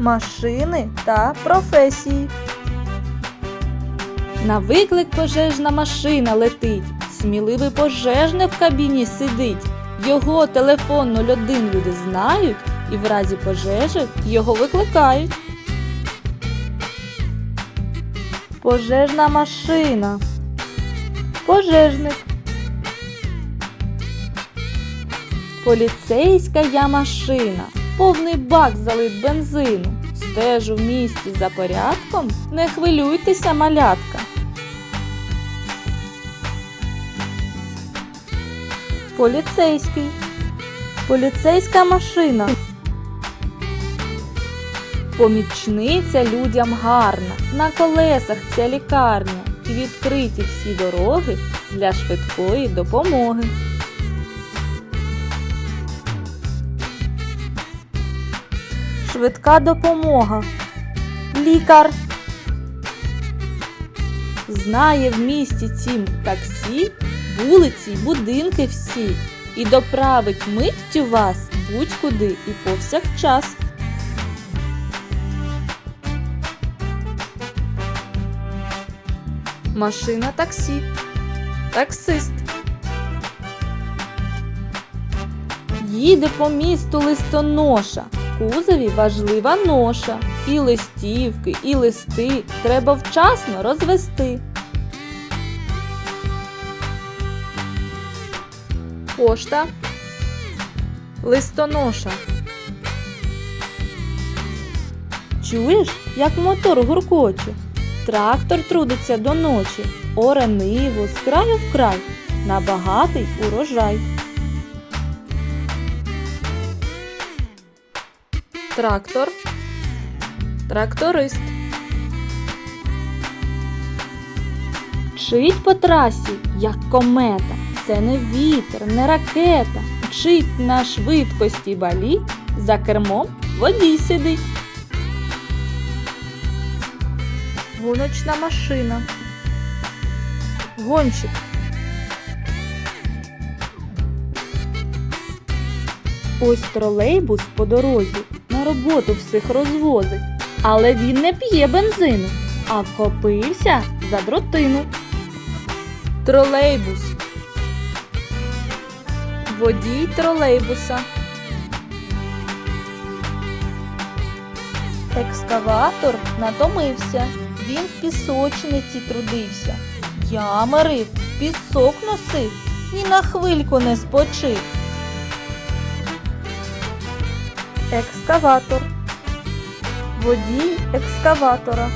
машини та професії. На виклик пожежна машина летить. Сміливий пожежник в кабіні сидить. Його телефон 01 люди знають і в разі пожежі його викликають. Пожежна машина. Пожежник. Поліцейська я машина, повний бак залит бензину. Стежу в місті за порядком, не хвилюйтеся, малятка. Поліцейський. Поліцейська машина. Помічниця людям гарна, на колесах ця лікарня, і відкриті всі дороги для швидкої допомоги. Швидка допомога. Лікар. Знає в місті цім таксі, вулиці будинки всі, і доправить миттю вас будь-куди і повсякчас. Машина таксі. Таксист. Їде по місту листоноша. Кузові важлива ноша. І листівки, і листи треба вчасно розвести. Пошта. Листоноша. Чуєш, як мотор гуркоче? Трактор трудиться до ночі, оре ниву з краю в край, на багатий урожай. Трактор. Тракторист. Мчить по трасі, як комета. Це не вітер, не ракета. Мчить на швидкості балі, за кермом водій сидить. Гоночна машина. Гонщик. Ось тролейбус по дорозі роботу всіх розвозить. Але він не п'є бензину, а вхопився за дротину. Тролейбус. Водій тролейбуса. Екскаватор натомився. Він в пісочниці трудився. Ями рив, пісок носив, ні на хвильку не спочив. Екскаватор. Водій екскаватора.